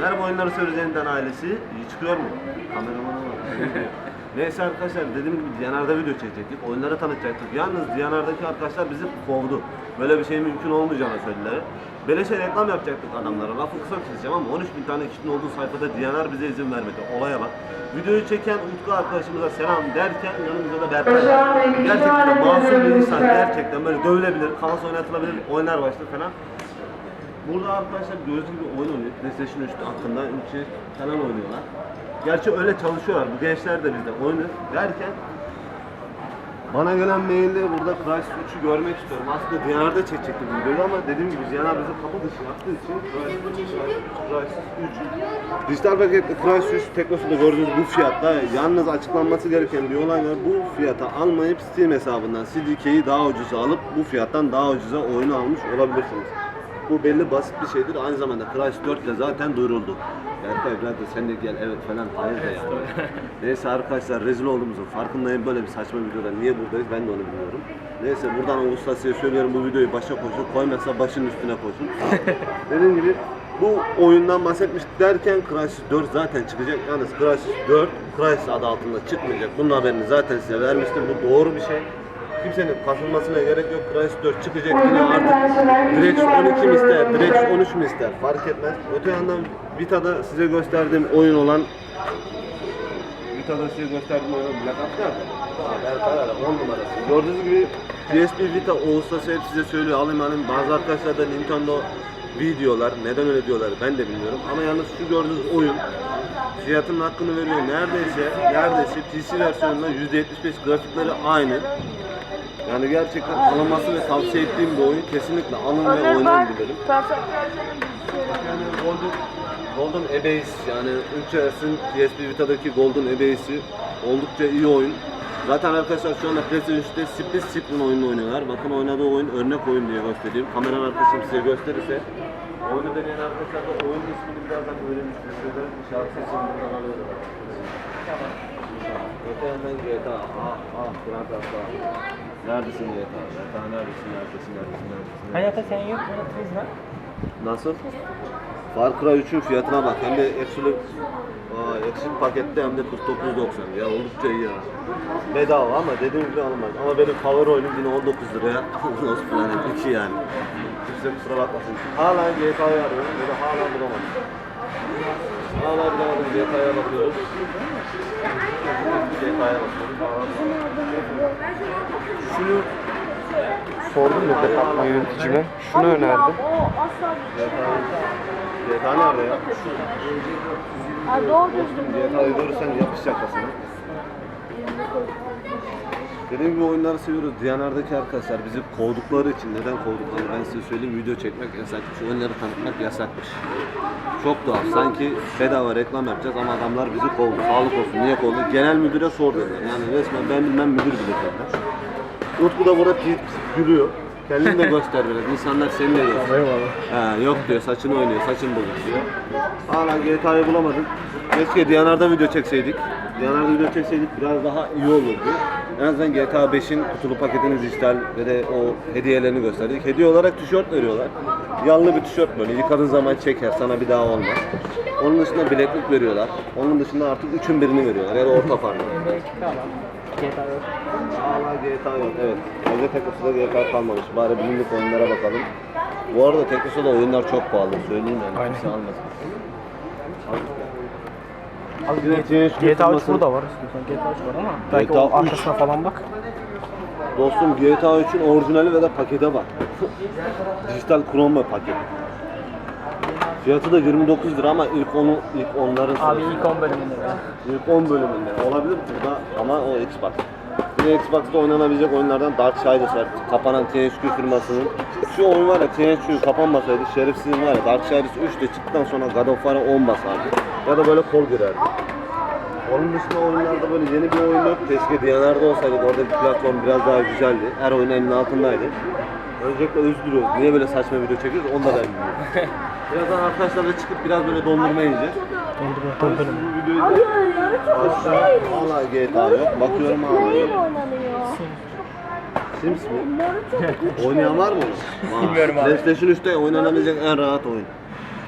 Merhaba oyunları söyleyeceğinden ailesi. İyi çıkıyor mu? Kameramana bak. Neyse arkadaşlar dediğim gibi Diyanar'da video çekecektik. Oyunları tanıtacaktık. Yalnız Diyanar'daki arkadaşlar bizi kovdu. Böyle bir şey mümkün olmayacağını söylediler. Beleşe reklam yapacaktık adamlara. Lafı kısa keseceğim ama 13 bin tane kişinin olduğu sayfada Diyanar bize izin vermedi. Olaya bak. Videoyu çeken Utku arkadaşımıza selam derken yanımızda da Berkay var. Gerçekten masum bir insan. Gerçekten böyle dövülebilir, kaos oynatılabilir, oynar başlar falan. Burada arkadaşlar gördüğünüz gibi oyun oynuyor. PlayStation 3 hakkında 3'ü falan oynuyorlar. Gerçi öyle çalışıyorlar. Bu gençler de bizde oynuyor derken bana gelen mailde burada Crysis 3'ü görmek istiyorum. Aslında Diyanar'da çekecektim videoyu ama dediğim gibi Diyanar bizi kapı dışı yaptığı için Crysis 3 Dijital paketli Crysis 3 Teknosa'da gördüğünüz bu fiyatta yalnız açıklanması gereken bir olay var. Bu fiyata almayıp Steam hesabından CDK'yi daha ucuza alıp bu fiyattan daha ucuza oyunu almış olabilirsiniz. Bu belli basit bir şeydir. Aynı zamanda Crysis 4 ile zaten duyuruldu. Berkay birader sen de gel evet falan hayır da yani. Neyse arkadaşlar rezil olduğumuzun farkındayım. Böyle bir saçma videoda niye buradayız ben de onu bilmiyorum. Neyse buradan Oğuz söylüyorum bu videoyu başa koysun. Koymazsa başının üstüne koysun. Dediğim gibi bu oyundan bahsetmiş derken Crysis 4 zaten çıkacak. Yalnız Crysis 4 Crysis adı altında çıkmayacak. Bunun haberini zaten size vermiştim. Bu doğru bir şey. Kimsenin kasılmasına gerek yok. Crysis 4 çıkacak yine artık Drex 12 mi ister, Drex 13 mi ister fark etmez. Öte yandan Vita'da size gösterdiğim oyun olan Vita'da size gösterdiğim oyun olan Black Ops nerede? Ara, 10 numarası. Gördüğünüz gibi PSP Vita Ağustos'u hep size söylüyor alayım alayım. Bazı arkadaşlar da Nintendo V diyorlar. Neden öyle diyorlar ben de bilmiyorum. Ama yalnız şu gördüğünüz oyun fiyatının hakkını veriyor. Neredeyse neredeyse PC versiyonunda %75 grafikleri aynı. Yani gerçekten alınması ve tavsiye ettiğim bir oyun. Kesinlikle alın ve oynayın dilerim. Yani Golden, Golden Abyss yani Uncharted'ın PSP Vita'daki Golden Abyss'i oldukça iyi oyun. Zaten arkadaşlar şu anda PlayStation 3'te Split Screen oyununu oynuyorlar. Bakın oynadığı oyun örnek oyun diye göstereyim. Kameran arkadaşım size gösterirse. Oyunu deneyen arkadaşlar da oyunun ismini birazdan öğrenmiştir. Şöyle şarkı sesini buradan alıyorlar. Öte yandan GTA. Ah ah Grand Theft Auto. Neredesin GTA? GTA neredesin? Neredesin? Neredesin? Neredesin? Hayata sen yok mu? Kız lan. Nasıl? Far Cry 3'ün fiyatına bak. Hem de eksili Aa, eksik pakette hem de 49.90 ya oldukça iyi ya. Bedava ama dediğim gibi alınmaz. Ama benim favori oyunum yine 19 liraya. Lost Planet 2 yani. Kimse kusura bakmasın. Hala GTA'yı arıyorum. Böyle hala bulamadım. Hala bulamadım. GTA'ya bakıyoruz. GTA'ya bakıyoruz. Şunu sordum ya departman yöneticime. Şunu önerdi. GTA nerede ya? Ha, doğru düzgün. GTA'yı görürsen yapış şakasını. Dediğim gibi oyunları seviyoruz. Diyanar'daki arkadaşlar bizi kovdukları için neden kovduklarını ben size söyleyeyim. Video çekmek yasak, şu oyunları tanıtmak yasakmış. Çok tuhaf. Sanki bedava reklam yapacağız ama adamlar bizi kovdu. Sağlık olsun. Niye kovdu? Genel müdüre sor dediler. Yani resmen ben bilmem müdür bilir dediler. Utku da burada gülüyor. Kendini de göster biraz. İnsanlar seni de görsün. Ha, yok diyor saçını oynuyor, saçın bozuk diyor. Hala GTA'yı bulamadım. Keşke Diyanar'da video çekseydik. Diyanar'da video çekseydik biraz daha iyi olurdu. En azından GTA 5'in kutulu paketini dijital ve de o hediyelerini gösterdik. Hediye olarak tişört veriyorlar. Yallı bir tişört böyle yıkadığın zaman çeker sana bir daha olmaz. Onun dışında bileklik veriyorlar. Onun dışında artık üçün birini veriyorlar ya da orta farklı. NBA2 var. GTA yok. Hala GTA yok evet. Bence Teknosa'da GTA kalmamış. Bari bilindik oyunlara bakalım. Bu arada Teknosa'da oyunlar çok pahalı söyleyeyim yani. Aynen. Kimse almasın. Abi GTA 3 kurtulmasın. burada var istiyorsan GTA 3 var ama belki GTA o 3. arkasına falan bak. Dostum GTA 3'ün orijinali ve de pakete bak. Dijital Chrome paket. Fiyatı da 29 lira ama ilk onu ilk onların Abi ilk 10 bölümünde be. İlk 10 bölümünde olabilir burada ama o Xbox. Yine Xbox'ta oynanabilecek oyunlardan Darksiders var. Kapanan THQ firmasının. Şu oyun var ya THQ kapanmasaydı şerefsizin var ya Darksiders 3 de çıktıktan sonra God of War'a 10 basardı. Ya da böyle kol girerdi. Onun dışında oyunlarda böyle yeni bir oyun yok. Keşke Diyanar'da olsaydı oradaki platform biraz daha güzeldi. Her oyun elinin altındaydı. Öncelikle özür diliyoruz. Niye böyle saçma video çekiyoruz onu da ben bilmiyorum. Birazdan arkadaşlarla çıkıp biraz böyle dondurma yiyeceğiz. Dondurma dondurma. Bu videoyu da Aşağı hala GTA yok. Bakıyorum Neyle yok. oynanıyor? Sims mi? Oynayan var mı? Var. Bilmiyorum abi. PlayStation 3'te oynanabilecek en rahat oyun.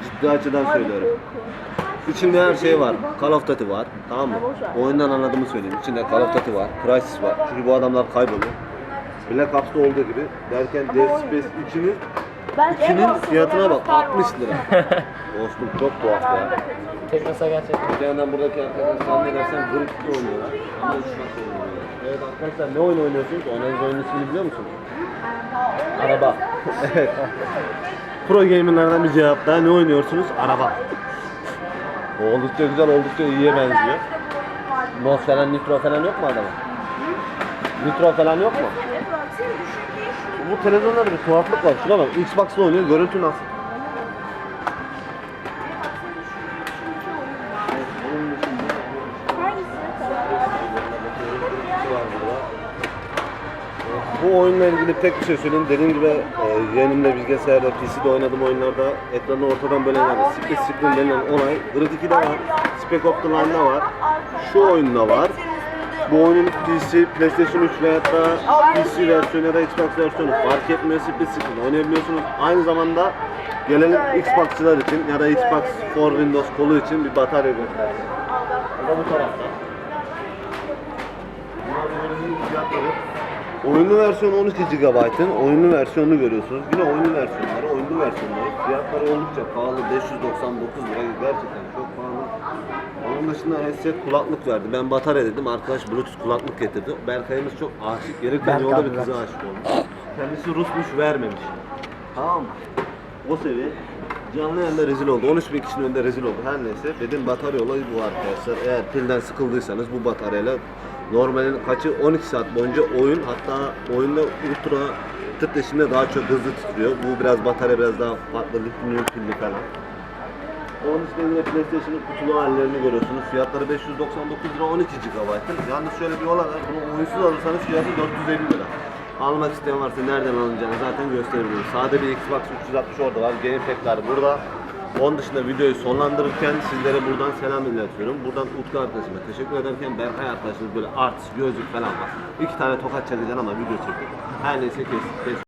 ciddi açıdan söylüyorum. İçinde her şey var. Call of Duty var. Tamam mı? Oyundan anladığımı söyleyeyim. İçinde Call of Duty var. Crysis var. Çünkü bu adamlar kayboluyor. Black Ops'ta olduğu gibi. Derken Dead Space 2'nin Ben İkinin fiyatına bak 60 lira. Dostum çok tuhaf ya. Tek mesela gerçekten. Bir yandan buradaki arkadaşlar zannedersen Grid 2 oynuyorlar. Ama üç maç oynuyorlar. Evet arkadaşlar ne oyun oynuyorsunuz? Oynadığınız oyunun ismini biliyor musunuz? Araba. evet. Pro gamer'lardan bir cevap daha. Ne oynuyorsunuz? Araba. Oldukça güzel, oldukça iyiye benziyor. Nos falan, nitro falan yok mu adamın? Nitro falan yok mu? Bu televizyonda bir tuhaflık var. Şuna bak. Xbox'la oynuyor. Görüntü nasıl? Bu oyunla ilgili tek bir şey söyleyeyim. Dediğim gibi e, yeğenimle bilgisayarda, PC'de oynadığım oyunlarda ekranı ortadan bölen yani split screen denilen olay Grid 2'de var, Spec Ops The Line'da var, şu oyunda var. Bu oyunun PC, PlayStation 3 veya da PC versiyonu ya da Xbox versiyonu fark etmiyor split screen oynayabiliyorsunuz. Aynı zamanda gelelim Xbox'çılar için ya da Xbox for Windows kolu için bir batarya göstersin. Bu da bu tarafta. Oyunlu versiyonu 12 GB'ın oyunlu versiyonunu görüyorsunuz. Yine oyunlu versiyonları, oyunlu versiyonları. Fiyatları oldukça pahalı. 599 lira gerçekten çok pahalı. Onun dışında headset kulaklık verdi. Ben batarya dedim. Arkadaş Bluetooth kulaklık getirdi. Berkay'ımız çok aşık. Yeri yolda bir kıza aşık olmuş. Kendisi Rusmuş vermemiş. Tamam mı? O seviye. Canlı yayında rezil oldu. 13 bin kişinin önünde rezil oldu. Her neyse. Dedim batarya olayı bu arkadaşlar. Eğer pilden sıkıldıysanız bu bataryayla normalin kaçı 12 saat boyunca oyun hatta oyunda ultra titreşimde daha çok hızlı titriyor. Bu biraz batarya biraz daha farklı lithium pilli falan. Onun dışında yine PlayStation'ın kutulu hallerini görüyorsunuz. Fiyatları 599 lira 12 GB'ın. Yalnız şöyle bir olay var. Bunu oyunsuz alırsanız fiyatı 450 lira. Almak isteyen varsa nereden alınacağını zaten gösterebilirim. Sade bir Xbox 360 orada var. Gamepad'ler burada. Onun dışında videoyu sonlandırırken sizlere buradan selam iletiyorum. Buradan Utku arkadaşıma teşekkür ederken Berkay arkadaşımız böyle artist gözlük falan var. İki tane tokat çakacaksın ama video çekiyor. Her neyse kes. kes.